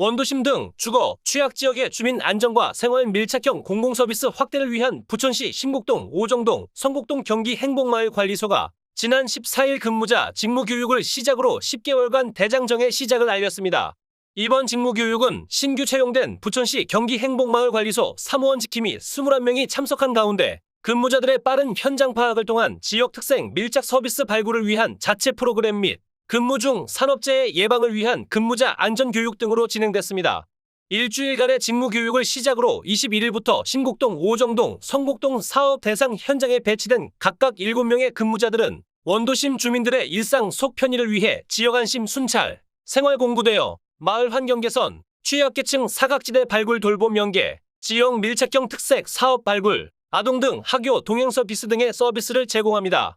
원도심 등 주거, 취약 지역의 주민 안전과 생활 밀착형 공공서비스 확대를 위한 부천시 신곡동, 오정동, 성곡동 경기 행복마을 관리소가 지난 14일 근무자 직무교육을 시작으로 10개월간 대장정의 시작을 알렸습니다. 이번 직무교육은 신규 채용된 부천시 경기 행복마을 관리소 사무원 지킴이 21명이 참석한 가운데 근무자들의 빠른 현장 파악을 통한 지역 특색 밀착 서비스 발굴을 위한 자체 프로그램 및 근무 중 산업재해 예방을 위한 근무자 안전교육 등으로 진행됐습니다. 일주일간의 직무교육을 시작으로 21일부터 신곡동, 오정동, 성곡동 사업 대상 현장에 배치된 각각 7명의 근무자들은 원도심 주민들의 일상 속 편의를 위해 지역 안심 순찰, 생활 공부되어 마을 환경 개선, 취약계층 사각지대 발굴 돌봄 연계, 지역 밀착형 특색 사업 발굴, 아동 등 학교 동행 서 비스 등의 서비스를 제공합니다.